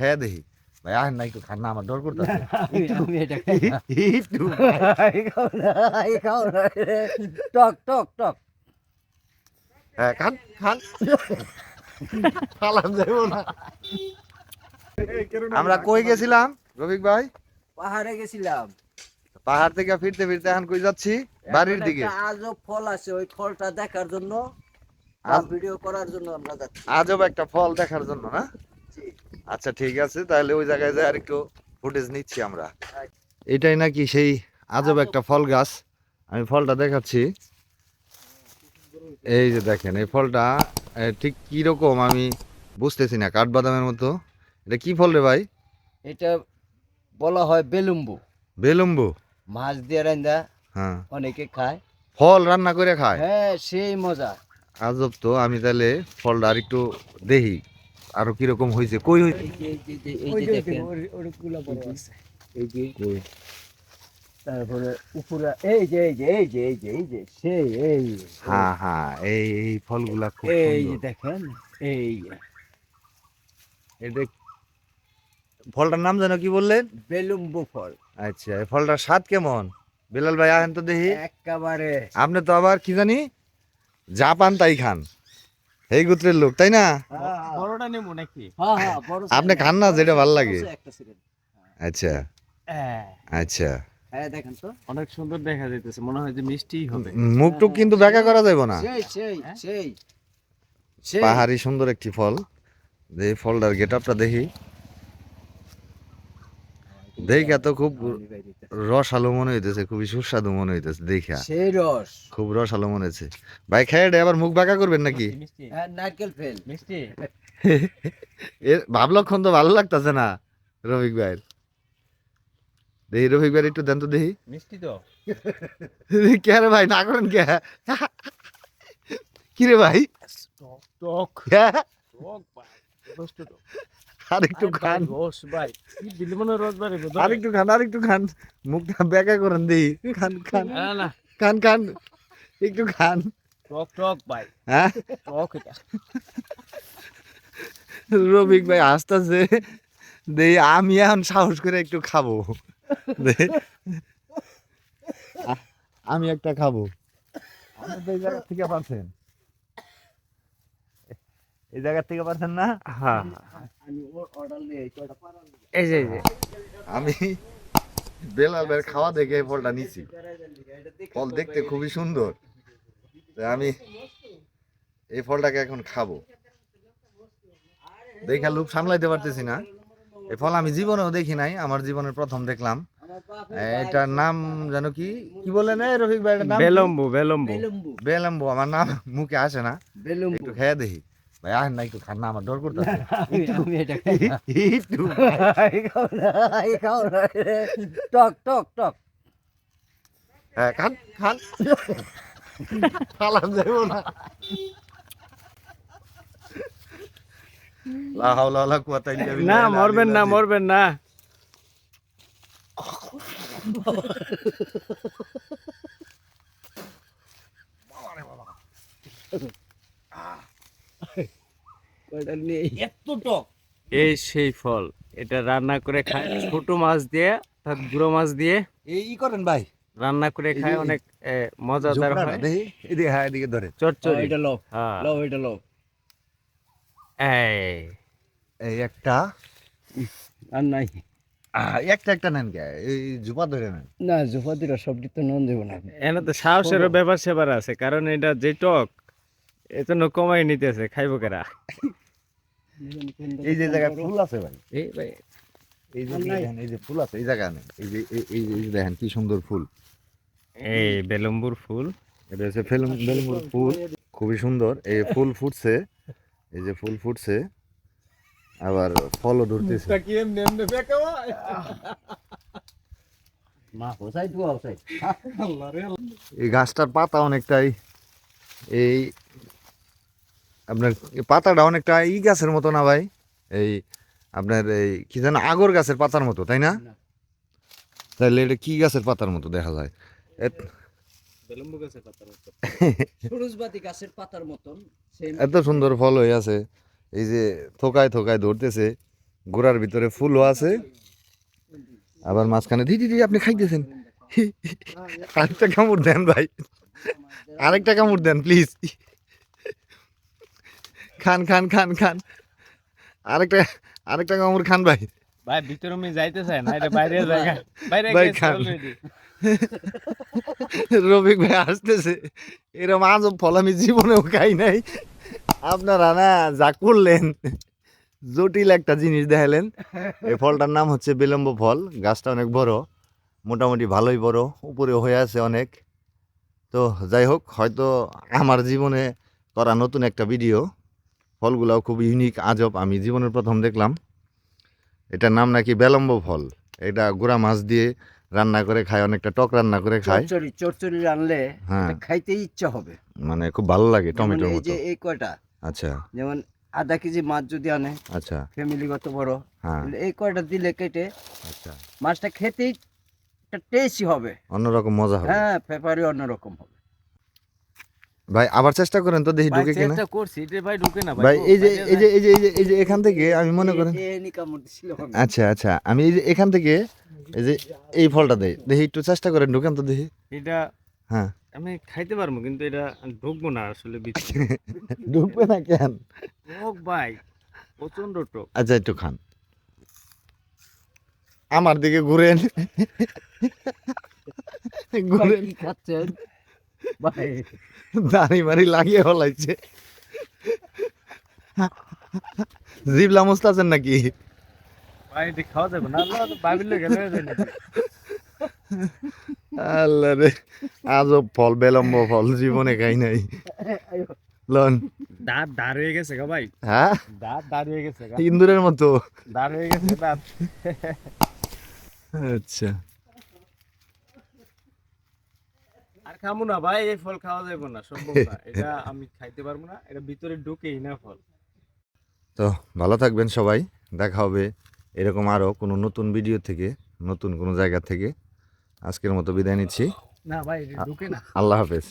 খেয়ে দেখি ভাই আহেন না একটু খান না আমার ডর। একটু রে। টক টক টক হ্যাঁ খান খান ফালান যাব না আমরা কই গেছিলাম রবিক ভাই পাহাড়ে গেছিলাম পাহাড় থেকে ফিরতে ফিরতে এখন কই যাচ্ছি বাড়ির দিকে আজব ফল আছে ওই ফলটা দেখার জন্য ভিডিও করার জন্য আমরা যাচ্ছি আজব একটা ফল দেখার জন্য না। আচ্ছা ঠিক আছে তাহলে ওই জায়গায় যাই আর একটু ফুটেজ নিচ্ছি আমরা। এটাই নাকি সেই আজব একটা ফল গাছ। আমি ফলটা দেখাচ্ছি। এই যে দেখেন এই ফলটা ঠিক কি রকম আমি বুঝতেছি না কাঠবাদামের মতো। এটা কি ফল রে ভাই? এটা বলা হয় বেলুম্বু। বেলম্বু? মাছ দিয়ে রান্দা হ্যাঁ। অনেকে খায়। ফল রান্না করে খায়? হ্যাঁ সেই মজা। আজব তো আমি তাহলে ফলটা আর একটু দেখি। আরও কীরকম হয়েছে কই হয়েছে এই যে এই যে- যে- এই যে দেখেন তারপরে উপরে এই যে এই যে এই যে এই যে এই যে সেই এই হ্যাঁ হ্যাঁ এই এই ফলগুলা খুব এই যে দেখেন এই এটা ফলটার নাম জানো কি বললেন বেলুম্বু ফল আচ্ছা এই ফলটার স্বাদ কেমন বিলাল ভাই আহেন তো দেখি একেবারে আপনি তো আবার কি জানি জাপান তাই খান এই গোত্রের লোক তাই না? বড়টা নেব নাকি? হ্যাঁ হ্যাঁ বড় আপনি খান না যেটা ভালো লাগে। আচ্ছা। আচ্ছা। হ্যাঁ দেখেন তো। অনেক সুন্দর দেখা যাইতেছে মনে হয় যে মিষ্টিই হবে। কিন্তু ব্যাখ্যা করা যাবে না। সেই সেই সেই সেই। পাহাড়ি সুন্দর একটি ফল। যে ফলটার গেট আপটা দেখি। দেখা তো খুব রসালো মনে হইতেছে খুবই সুস্বাদু মনে হইতেছে দেখা। সেই রস। খুব রসালো মনে হচ্ছে ভাই খেয়ে আবার মুখ বাঁকা করবেন নাকি? হ্যাঁ নারকেল ফেল। মিষ্টি। এর ভাবলক্ষণ তো ভালো লাগতেছে না রফিক ভাইয়ের। দেখি রফিক ভাই একটু দেন তো দেখি মিষ্টি তো। কে রে ভাই না করেন কে? কি রে ভাই? টক কে? টক ভাই রস তো টক। আর একটু আরে ভাই, খান। রস ভাই কি দিলি মনে রস বাড়ি আর একটু খান আর একটু খান। মুখটা বেঁকা করেন দেখি খান খান। না না খান খান। একটু খান। টক টক ভাই। হ্যাঁ? টক এটা। রফিক ভাই আসতেছে। দেই আমি এখন সাহস করে একটু খাব। আমি একটা খাব। এই জায়গা থেকে পারছেন এই জায়গা থেকে পারছেন? না হ্যাঁ। এই যে আমি বেলাল ভাইয়ের খাওয়া দেখে এই ফলটা নিছি। ফল দেখতে খুবই সুন্দর। তাই আমি এই ফলটাকে এখন খাব। দেখা লোক সামলাইতে পারতেছি না। এই ফল আমি জীবনেও দেখি নাই আমার জীবনের প্রথম দেখলাম। এটার নাম যেন কি? কি বলে এই রফিক ভাই নাম? কি? বেলম্বু। বেলম্বু আমার নাম মুখে আসে না। বেলুম্বু। একটু খেয়ে দেখি। ভাই একটু খান না আমার ডর করতেছে। আমি এটা একটু। টক টক টক। হ্যাঁ খান না। লা হাওলা না মরবেন না মরবেন না। নেই এত টক। এই সেই ফল এটা রান্না করে খায় ছোট মাছ দিয়ে তার গুঁড়ো মাছ দিয়ে। এই করেন ভাই। রান্না করে খায় অনেক মজাদার হয়। এদিকে হ্যাঁ এদিকে ধরে। চচ্চড়ি। এটা লো হ্যাঁ। লো এটা লো এই। এই একটা। আর নাই। একটা একটা নেন কে? এই জুপা ধরে নেন। না জুফাদিরা সবজি তো নন দেবো না। এনে তো সাহসেরও ব্যাপার সেবার আছে কারণ এটা যে টক এজন্য কমাই নিতেছে খাইব কেরা? এই যে জায়গায় ফুল আছে ভাই। এই ভাই। এই যে দেখেন এই যে ফুল আছে এই জায়গায় নেই। এই যে এই- যে দেখেন কি সুন্দর ফুল। এই বেলম্বুর ফুল। এটা হচ্ছে ফেলুম বেলুমুর ফুল। খুবই সুন্দর। এই ফুল ফুটছে এই যে ফুল ফুটছে আবার ফলও ধরতেছে। মা হোসাই তুই? হোসাই এই গাছটার পাতা অনেকটাই এই আপনার এই পাতাটা অনেকটা ই গাছের মতো না ভাই? এই আপনার এই কি যেন আগর গাছের পাতার মতো তাই না। তাহলে এটা কি গাছের পাতার মতো দেখা যায়? এত- বেলম্বু গাছের পাতার মতো। সরুজবাতি গাছের পাতার মতন সেই এত সুন্দর ফল হয়ে আছে। এই যে থোকায় থোকায় ধরতেছে গোড়ার ভিতরে ফুলও আছে। আবার মাঝখানে দিদি দিদি আপনি খাইতেছেন। আরেকটা কামড় দেন ভাই। আরেকটা কামড় দেন প্লিজ খান খান খান খান। আরেকটা আরেকটা কামড় খান ভাই। ভাই ভিতরে আমি যাইতে চাই না এটা বাইরে জায়গা বাইরে ভাই খান। রফিক ভাই আসতেছে। এরকম আজব ফল আমি জীবনেও খাই নাই। আপনারা না যা করলেন জটিল একটা জিনিস দেখালেন। এই ফলটার নাম হচ্ছে বিলম্ব ফল। গাছটা অনেক বড় মোটামুটি ভালোই বড় উপরে হয়ে আছে অনেক। তো যাই হোক হয়তো আমার জীবনে করা নতুন একটা ভিডিও। ফলগুলাও খুব ইউনিক আজব আমি জীবনের প্রথম দেখলাম। এটার নাম নাকি বেলম্ব ফল। এটা গুড়া মাছ দিয়ে রান্না করে খায় অনেকটা টক রান্না করে খায়। চচ্চড়ি চচ্চড়ি রানলে হ্যাঁ। খাইতে ইচ্ছা হবে। মানে খুব ভালো লাগে টমেটোর এই মতো। যে এই কয়টা আচ্ছা। যেমন আধা কেজি মাছ যদি আনে আচ্ছা। ফ্যামিলিগত বড় হ্যাঁ। এই কয়টা দিলে কেটে আচ্ছা। মাছটা খেতেই একটা টেস্টি হবে। অন্যরকম মজা হবে। হ্যাঁ পেপারি অন্যরকম হবে। ভাই আবার চেষ্টা করেন তো দেখি ঢুকে কিনা। চেষ্টা করছি এটা ভাই ঢুকে না ভাই। এই যে এই যে এই যে এই যে এই যে এখান থেকে আমি মনে করেন। আচ্ছা আচ্ছা আমি এই যে এখান থেকে এই যে এই ফলটা দেই। দেখি একটু চেষ্টা করেন ঢুকেন তো দেখি। এটা হ্যাঁ। আমি খাইতে পারব কিন্তু এটা ঢুকবো না আসলে ঢুকবে না কেন? টক ভাই প্রচণ্ড টক। আচ্ছা একটু খান। আমার দিকে ঘুরেন। ঘুরেন। খাচ্ছেন? দাড়ি মারি লাগিয়ে ফলাইছে। জিবলা মস্ত আছেন নাকি? খাওয়া যাবে না? আল্লাহ রে আজব ফল বেলম্ব ফল জীবনে খাই নাই। লন। দাঁত দাঁড় হয়ে গেছে গা ভাই। হ্যাঁ? দাঁত দাঁড় হয়ে গেছে ইন্দুরের মতো। দাঁড় হয়ে গেছে দাঁত। আচ্ছা। আর খামু না ভাই এই ফল খাওয়া যাবে না সম্ভব না। এটা আমি খাইতে পারব না এটা ভিতরে ঢুকেই না ফল। তো ভালো থাকবেন সবাই দেখা হবে এরকম আরও কোনো নতুন ভিডিও থেকে নতুন কোনো জায়গা থেকে। আজকের মতো বিদায় নিচ্ছি। না ভাই ঢুকে না। আল্লাহ হাফেজ।